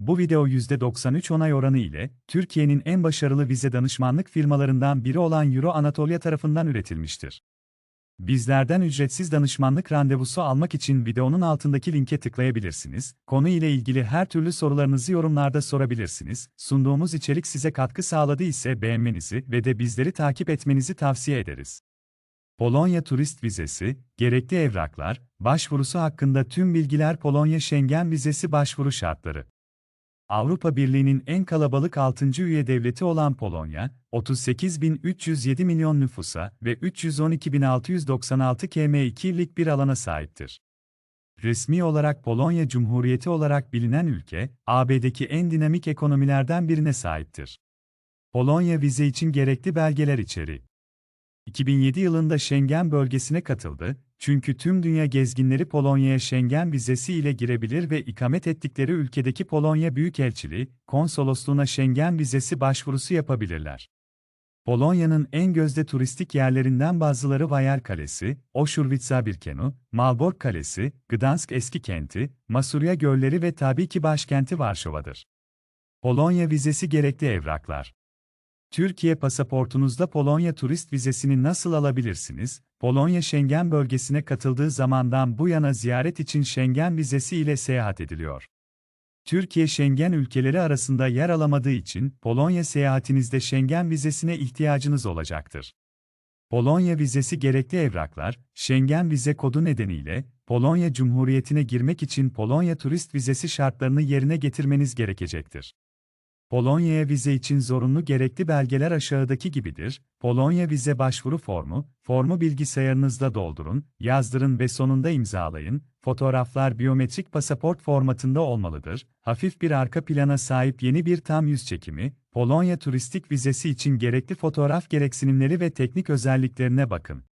Bu video %93 onay oranı ile Türkiye'nin en başarılı vize danışmanlık firmalarından biri olan Euro Anatolia tarafından üretilmiştir. Bizlerden ücretsiz danışmanlık randevusu almak için videonun altındaki linke tıklayabilirsiniz. Konu ile ilgili her türlü sorularınızı yorumlarda sorabilirsiniz. Sunduğumuz içerik size katkı sağladı ise beğenmenizi ve de bizleri takip etmenizi tavsiye ederiz. Polonya turist vizesi, gerekli evraklar, başvurusu hakkında tüm bilgiler Polonya Schengen vizesi başvuru şartları. Avrupa Birliği'nin en kalabalık 6. üye devleti olan Polonya, 38.307 milyon nüfusa ve 312.696 km2'lik bir alana sahiptir. Resmi olarak Polonya Cumhuriyeti olarak bilinen ülke, AB'deki en dinamik ekonomilerden birine sahiptir. Polonya vize için gerekli belgeler içeri. 2007 yılında Schengen bölgesine katıldı, çünkü tüm dünya gezginleri Polonya'ya Schengen vizesi ile girebilir ve ikamet ettikleri ülkedeki Polonya Büyükelçiliği, konsolosluğuna Schengen vizesi başvurusu yapabilirler. Polonya'nın en gözde turistik yerlerinden bazıları Vayar Kalesi, Oşurwica Birkenu, Malbork Kalesi, Gdansk Eski Kenti, Masurya Gölleri ve tabii ki başkenti Varşova'dır. Polonya vizesi gerekli evraklar. Türkiye pasaportunuzda Polonya turist vizesini nasıl alabilirsiniz? Polonya Schengen bölgesine katıldığı zamandan bu yana ziyaret için Schengen vizesi ile seyahat ediliyor. Türkiye Schengen ülkeleri arasında yer alamadığı için Polonya seyahatinizde Schengen vizesine ihtiyacınız olacaktır. Polonya vizesi gerekli evraklar, Schengen vize kodu nedeniyle Polonya Cumhuriyeti'ne girmek için Polonya turist vizesi şartlarını yerine getirmeniz gerekecektir. Polonya'ya vize için zorunlu gerekli belgeler aşağıdaki gibidir. Polonya vize başvuru formu, formu bilgisayarınızda doldurun, yazdırın ve sonunda imzalayın. Fotoğraflar biyometrik pasaport formatında olmalıdır. Hafif bir arka plana sahip yeni bir tam yüz çekimi, Polonya turistik vizesi için gerekli fotoğraf gereksinimleri ve teknik özelliklerine bakın.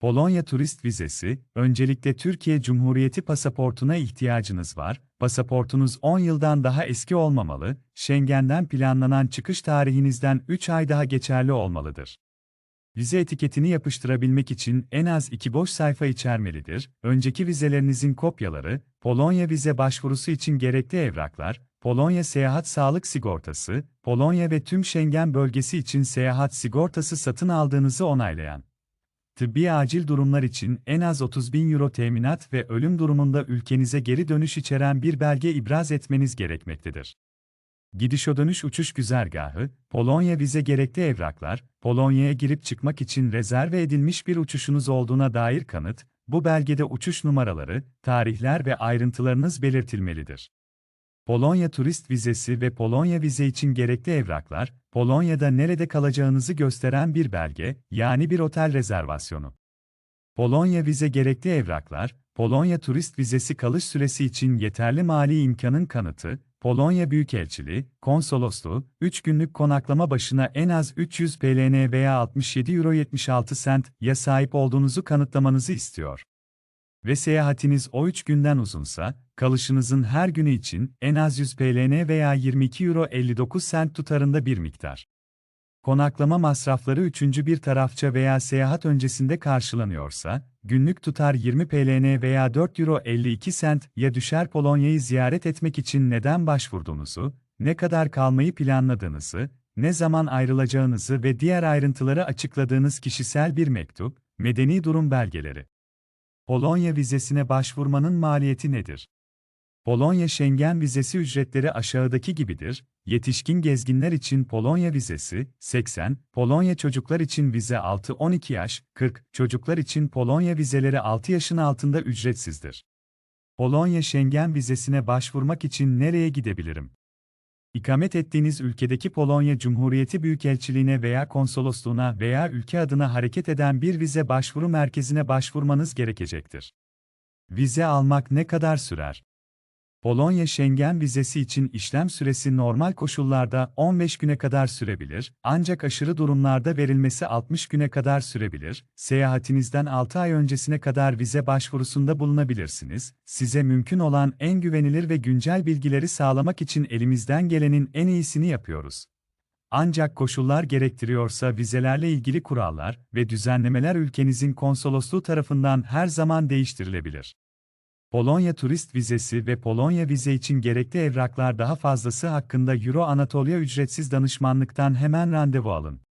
Polonya turist vizesi, öncelikle Türkiye Cumhuriyeti pasaportuna ihtiyacınız var. Pasaportunuz 10 yıldan daha eski olmamalı, Schengen'den planlanan çıkış tarihinizden 3 ay daha geçerli olmalıdır. Vize etiketini yapıştırabilmek için en az iki boş sayfa içermelidir. Önceki vizelerinizin kopyaları, Polonya vize başvurusu için gerekli evraklar, Polonya seyahat sağlık sigortası, Polonya ve tüm Schengen bölgesi için seyahat sigortası satın aldığınızı onaylayan tıbbi acil durumlar için en az 30 bin euro teminat ve ölüm durumunda ülkenize geri dönüş içeren bir belge ibraz etmeniz gerekmektedir. Gidiş o dönüş uçuş güzergahı, Polonya vize gerekli evraklar, Polonya'ya girip çıkmak için rezerve edilmiş bir uçuşunuz olduğuna dair kanıt, bu belgede uçuş numaraları, tarihler ve ayrıntılarınız belirtilmelidir. Polonya turist vizesi ve Polonya vize için gerekli evraklar, Polonya'da nerede kalacağınızı gösteren bir belge, yani bir otel rezervasyonu. Polonya vize gerekli evraklar, Polonya turist vizesi kalış süresi için yeterli mali imkanın kanıtı, Polonya Büyükelçiliği, konsolosluğu, 3 günlük konaklama başına en az 300 PLN veya 67 Euro 76 cent ya sahip olduğunuzu kanıtlamanızı istiyor ve seyahatiniz o 3 günden uzunsa, kalışınızın her günü için en az 100 PLN veya 22 Euro 59 cent tutarında bir miktar. Konaklama masrafları üçüncü bir tarafça veya seyahat öncesinde karşılanıyorsa, günlük tutar 20 PLN veya 4 Euro 52 cent ya düşer Polonya'yı ziyaret etmek için neden başvurduğunuzu, ne kadar kalmayı planladığınızı, ne zaman ayrılacağınızı ve diğer ayrıntıları açıkladığınız kişisel bir mektup, medeni durum belgeleri. Polonya vizesine başvurmanın maliyeti nedir? Polonya Schengen vizesi ücretleri aşağıdaki gibidir. Yetişkin gezginler için Polonya vizesi 80, Polonya çocuklar için vize 6-12 yaş, 40, çocuklar için Polonya vizeleri 6 yaşın altında ücretsizdir. Polonya Schengen vizesine başvurmak için nereye gidebilirim? İkamet ettiğiniz ülkedeki Polonya Cumhuriyeti Büyükelçiliğine veya konsolosluğuna veya ülke adına hareket eden bir vize başvuru merkezine başvurmanız gerekecektir. Vize almak ne kadar sürer? Polonya Schengen vizesi için işlem süresi normal koşullarda 15 güne kadar sürebilir, ancak aşırı durumlarda verilmesi 60 güne kadar sürebilir. Seyahatinizden 6 ay öncesine kadar vize başvurusunda bulunabilirsiniz. Size mümkün olan en güvenilir ve güncel bilgileri sağlamak için elimizden gelenin en iyisini yapıyoruz. Ancak koşullar gerektiriyorsa vizelerle ilgili kurallar ve düzenlemeler ülkenizin konsolosluğu tarafından her zaman değiştirilebilir. Polonya turist vizesi ve Polonya vize için gerekli evraklar daha fazlası hakkında Euro Anatolia ücretsiz danışmanlıktan hemen randevu alın.